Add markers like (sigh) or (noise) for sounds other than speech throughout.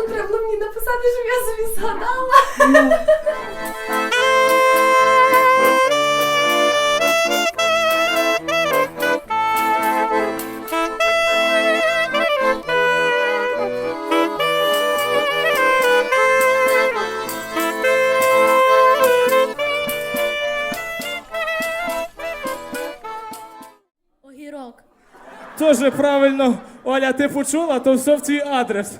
вам треба мені написати, щоб я собі згадала. Тоже правильно, Оля, ти почула, то все в твій адрес.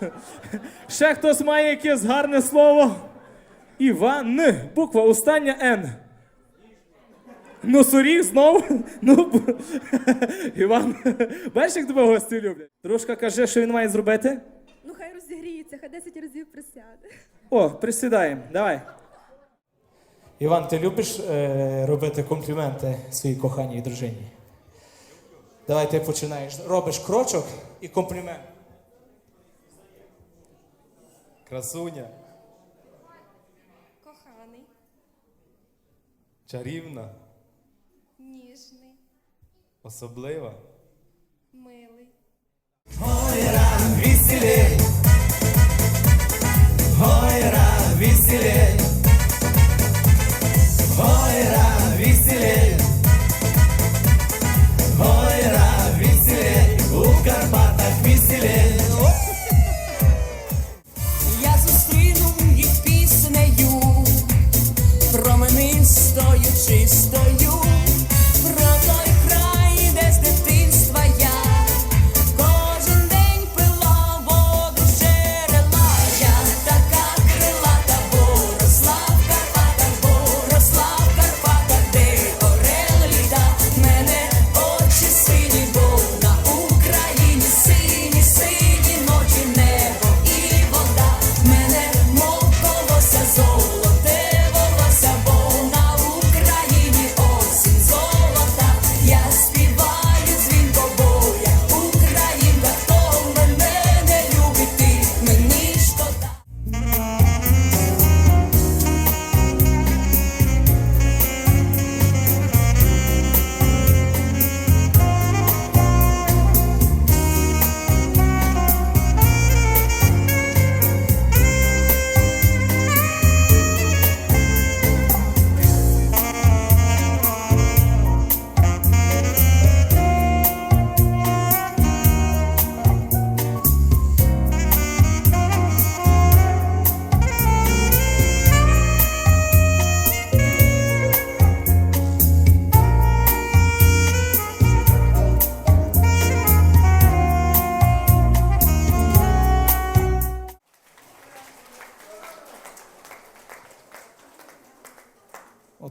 Ще хтось має якесь гарне слово. Іван, буква остання Н. Носоріг знов. Ну, Іван, бачиш, як тебе гості люблять? Дружка каже, що він має зробити? Ну хай розігріється, хай 10 разів присяде. О, присідаємо, давай. Іван, ти любиш е, робити компліменти своїй коханій дружині? Давай ти починаєш. Робиш крочок і комплімент. Красуня, Коханий, чарівна, ніжний, особлива. милий.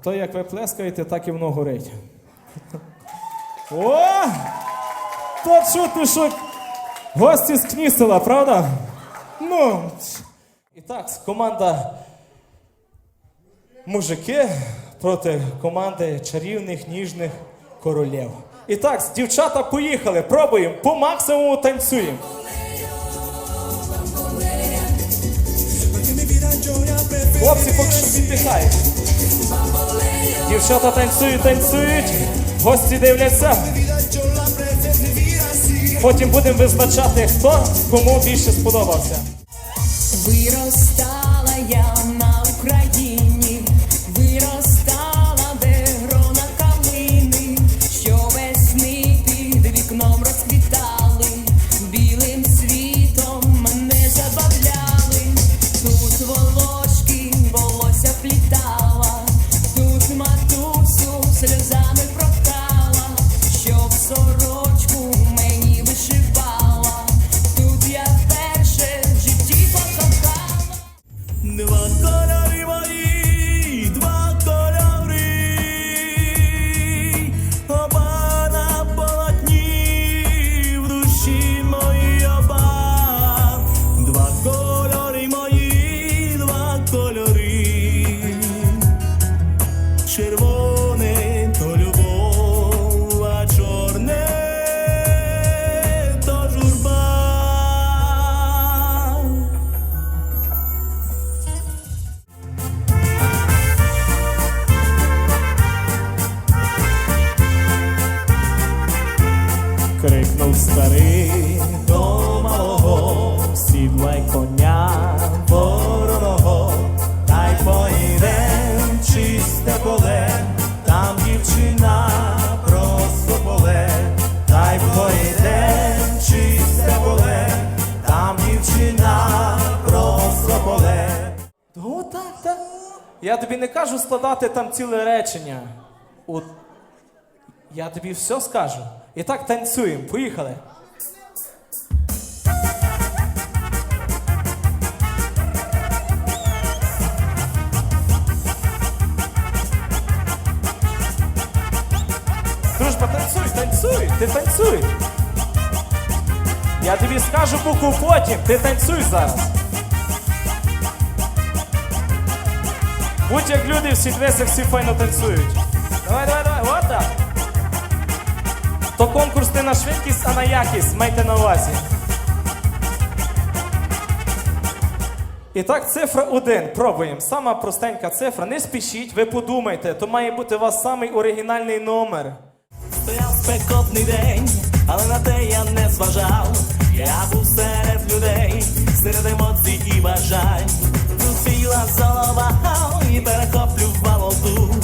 Ото як ви плескаєте, так і воно горить. О! То чути, що гості з Кнісела, правда? Ну. І так, команда мужики проти команди чарівних ніжних королів. І так, дівчата поїхали, пробуємо, по максимуму танцюємо. Хлопці поки що віддихають. Дівчата танцюють, танцюють, гості дивляться. Потім будемо визначати, хто кому більше сподобався. Я тобі не кажу складати там ціле речення. От. Я тобі все скажу. І так танцюємо. Поїхали. Дружба, танцюй, танцюй, ти танцюй. Я тобі скажу букву потім, ти танцюй зараз. Будь як люди, всі дивися, всі файно танцюють. Давай, давай, давай, от так. То конкурс не на швидкість, а на якість, майте на увазі. І так, цифра 1. Пробуємо. Сама простенька цифра. Не спішіть, ви подумайте, то має бути у вас самий оригінальний номер. Стояв спекотний день, але на те я не зважав. Я був серед людей, серед емоцій і бажань. Зустріла голова і перехоплювало дух.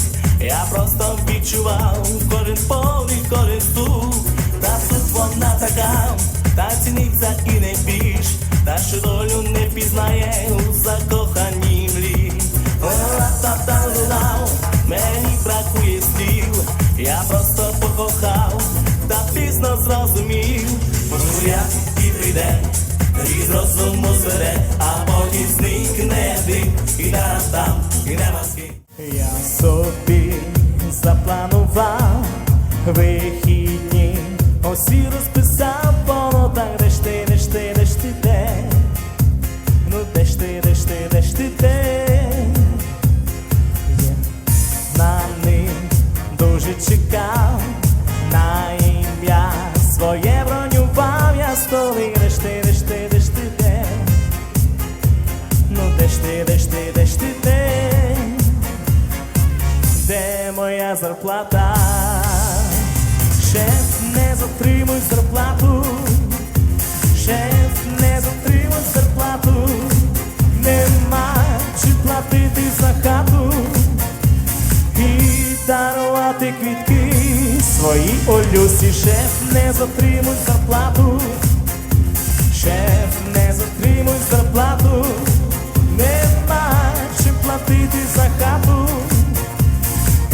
Я просто відчував кожен подих, кожен стук. Та тут вона така, та ціниться і не більш. Що долю не пізнає у закоханій млі. Ла-та-та-лу-лау, Мені бракує слів, я просто покохав, та пізно зрозумів, ну я і прийде, і з розуму зведе, а потім зникне дим, і зараз там, і нема з. Я собі запланував вихідні, осі розписав ти, де ж ти, де ж ти, де, моя зарплата, шеф, не затримуй зарплату, шеф, не затримуй зарплату, нема чи платити за хату. І дарувати квітки свої олюсі. Шеф, не затримуй зарплату, шеф, не затримуй зарплату, нема чим платити за хату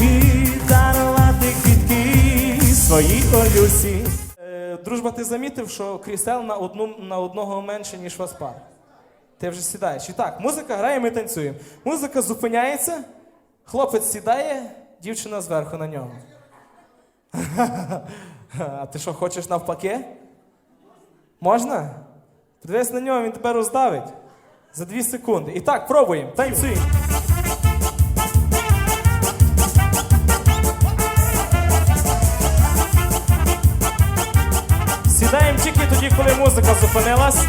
і дарувати квітки свої олюсі. Е, дружба, ти замітив, що крісел на, одну, на одного менше, ніж вас пар. Ти вже сідаєш. І так, музика грає, ми танцюємо. Музика зупиняється, хлопець сідає, дівчина зверху на нього. (laughs) А ти що, хочеш навпаки? Можна? Подивись на нього, він тебе роздавить за дві секунди. І так, пробуємо, танцюємо. Сідаємо тільки тоді, коли музика зупинилась.